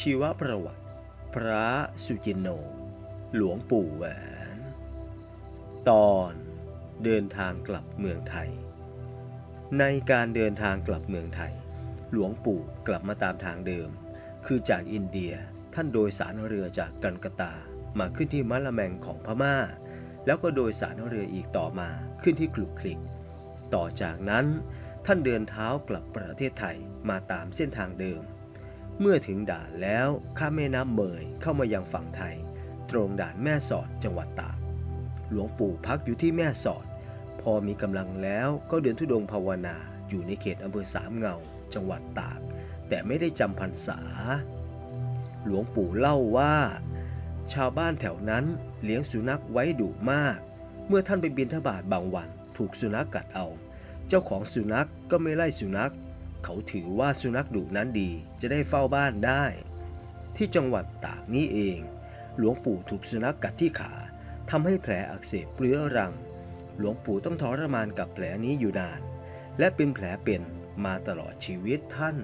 ชีวประวัติ พระสุจินโน หลวงปู่แหวน ตอนเดินทางกลับเมืองไทย ในการเดินทางกลับเมืองไทย หลวงปู่กลับมาตามทางเดิม คือจากอินเดียท่านโดยสารเรือจากกันกตามาขึ้นที่มะละแมงของพม่า แล้วก็โดยสารเรืออีกต่อมาขึ้นที่กลุกคลิก ต่อจากนั้นท่านเดินเท้ากลับประเทศไทยมาตามเส้นทางเดิม เมื่อถึงด่านแล้วข้ามแม่น้ำเมยเข้ามายังฝั่งไทย ตรงด่านแม่สอดจังหวัดตากหลวงปู่พักอยู่ที่แม่สอด พอมีกำลังแล้วก็เดินทุดงค์ภาวนาอยู่ในเขตอำเภอสามเงา จังหวัดตาก แต่ไม่ได้จำพรรษา หลวงปู่เล่าว่า ชาวบ้านแถวนั้นเลี้ยงสุนัขไว้ดุมาก เมื่อท่านไปบินทบาทบางวันถูกสุนัขกัดเอา เจ้าของสุนัขก็ไม่ไล่สุนัข เขาถือว่าสุนัขดุนั้นดีจะได้เฝ้าบ้านได้ ที่จังหวัดตากนี้เอง หลวงปู่ถูกสุนัขกัดที่ขาทำให้แผลอักเสบเรื้อรัง หลวงปู่ต้องทรมานกับแผลนี้อยู่นาน และเป็นแผลเป็นมาตลอดชีวิตท่าน